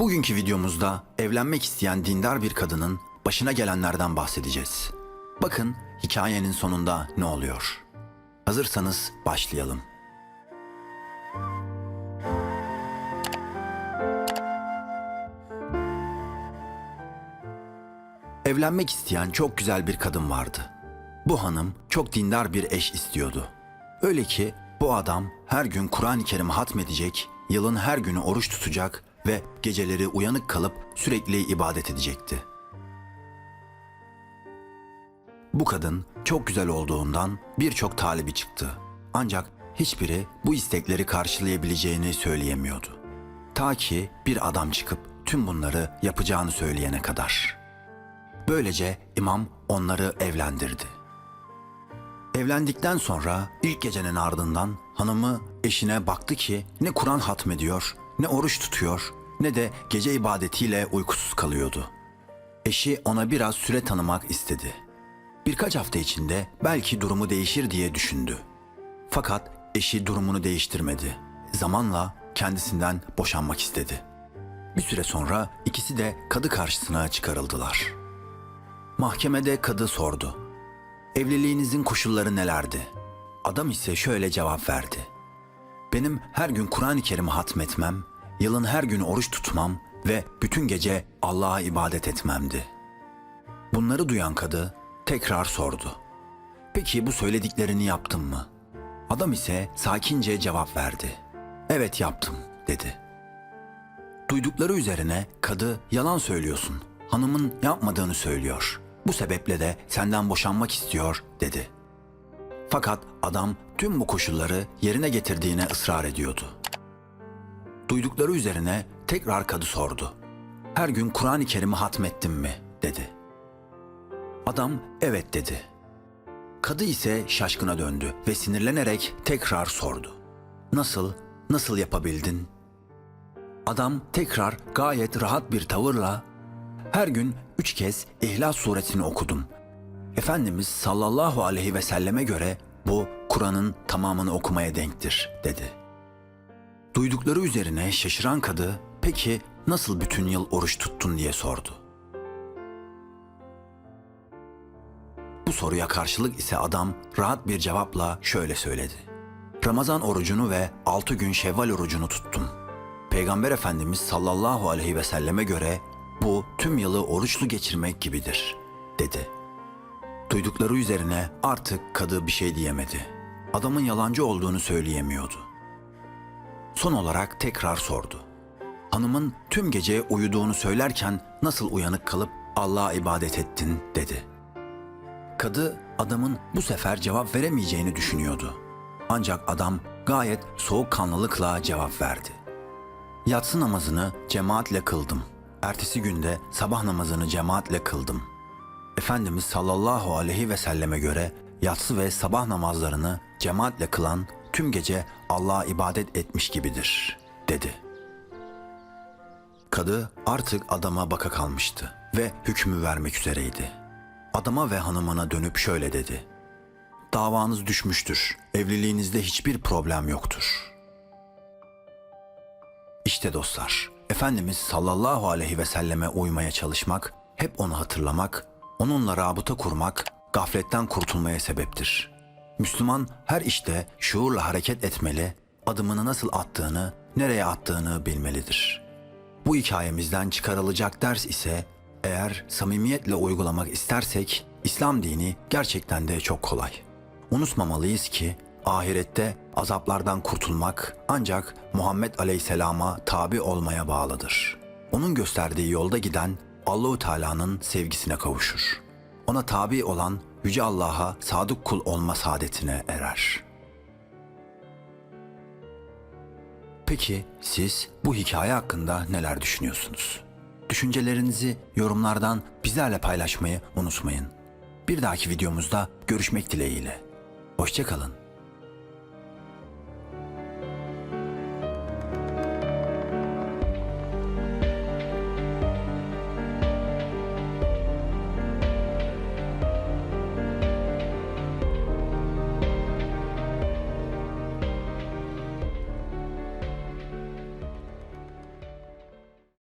Bugünkü videomuzda evlenmek isteyen dindar bir kadının başına gelenlerden bahsedeceğiz. Bakın hikayenin sonunda ne oluyor. Hazırsanız başlayalım. Evlenmek isteyen çok güzel bir kadın vardı. Bu hanım çok dindar bir eş istiyordu. Öyle ki bu adam her gün Kur'an-ı Kerim hatmedecek, yılın her günü oruç tutacak ve geceleri uyanık kalıp sürekli ibadet edecekti. Bu kadın çok güzel olduğundan birçok talibi çıktı. Ancak hiçbiri bu istekleri karşılayabileceğini söyleyemiyordu. Ta ki bir adam çıkıp tüm bunları yapacağını söyleyene kadar. Böylece imam onları evlendirdi. Evlendikten sonra ilk gecenin ardından hanımı eşine baktı ki ne Kur'an hatmediyor, ne oruç tutuyor, ne de gece ibadetiyle uykusuz kalıyordu. Eşi ona biraz süre tanımak istedi. Birkaç hafta içinde belki durumu değişir diye düşündü. Fakat eşi durumunu değiştirmedi. Zamanla kendisinden boşanmak istedi. Bir süre sonra ikisi de kadı karşısına çıkarıldılar. Mahkemede kadı sordu. Evliliğinizin koşulları nelerdi? Adam ise şöyle cevap verdi. Benim her gün Kur'an-ı Kerim'i hatmetmem, yılın her günü oruç tutmam ve bütün gece Allah'a ibadet etmemdi. Bunları duyan kadı tekrar sordu. Peki bu söylediklerini yaptın mı? Adam ise sakince cevap verdi. Evet yaptım dedi. Duydukları üzerine kadı yalan söylüyorsun. Hanımın yapmadığını söylüyor. Bu sebeple de senden boşanmak istiyor dedi. Fakat adam tüm bu koşulları yerine getirdiğine ısrar ediyordu. Duydukları üzerine tekrar kadı sordu. Her gün Kur'an-ı Kerim'i hatmettin mi? dedi. Adam evet dedi. Kadı ise şaşkına döndü ve sinirlenerek tekrar sordu. Nasıl, nasıl yapabildin? Adam tekrar gayet rahat bir tavırla her gün üç kez İhlas suresini okudum. Efendimiz sallallahu aleyhi ve selleme göre bu Kur'an'ın tamamını okumaya denktir dedi. Duydukları üzerine şaşıran kadı peki nasıl bütün yıl oruç tuttun diye sordu. Bu soruya karşılık ise adam rahat bir cevapla şöyle söyledi. Ramazan orucunu ve altı gün şevval orucunu tuttum. Peygamber Efendimiz sallallahu aleyhi ve selleme göre bu tüm yılı oruçlu geçirmek gibidir, dedi. Duydukları üzerine artık kadı bir şey diyemedi. Adamın yalancı olduğunu söyleyemiyordu. Son olarak tekrar sordu. Hanımın tüm gece uyuduğunu söylerken nasıl uyanık kalıp Allah'a ibadet ettin dedi. Kadı adamın bu sefer cevap veremeyeceğini düşünüyordu. Ancak adam gayet soğukkanlılıkla cevap verdi. Yatsı namazını cemaatle kıldım. Ertesi günde sabah namazını cemaatle kıldım. Efendimiz sallallahu aleyhi ve selleme göre yatsı ve sabah namazlarını cemaatle kılan tüm gece Allah'a ibadet etmiş gibidir, dedi. Kadı artık adama baka kalmıştı ve hükmü vermek üzereydi. Adama ve hanımına dönüp şöyle dedi. Davanız düşmüştür. Evliliğinizde hiçbir problem yoktur. İşte dostlar, Efendimiz sallallahu aleyhi ve selleme uymaya çalışmak, hep onu hatırlamak, onunla rabıta kurmak, gafletten kurtulmaya sebeptir. Müslüman her işte şuurla hareket etmeli, adımını nasıl attığını, nereye attığını bilmelidir. Bu hikayemizden çıkarılacak ders ise eğer samimiyetle uygulamak istersek İslam dini gerçekten de çok kolay. Unutmamalıyız ki ahirette azaplardan kurtulmak ancak Muhammed Aleyhisselam'a tabi olmaya bağlıdır. Onun gösterdiği yolda giden Allahu Teala'nın sevgisine kavuşur. Ona tabi olan yüce Allah'a sadık kul olma saadetine erer. Peki siz bu hikaye hakkında neler düşünüyorsunuz? Düşüncelerinizi yorumlardan bizlerle paylaşmayı unutmayın. Bir dahaki videomuzda görüşmek dileğiyle. Hoşçakalın.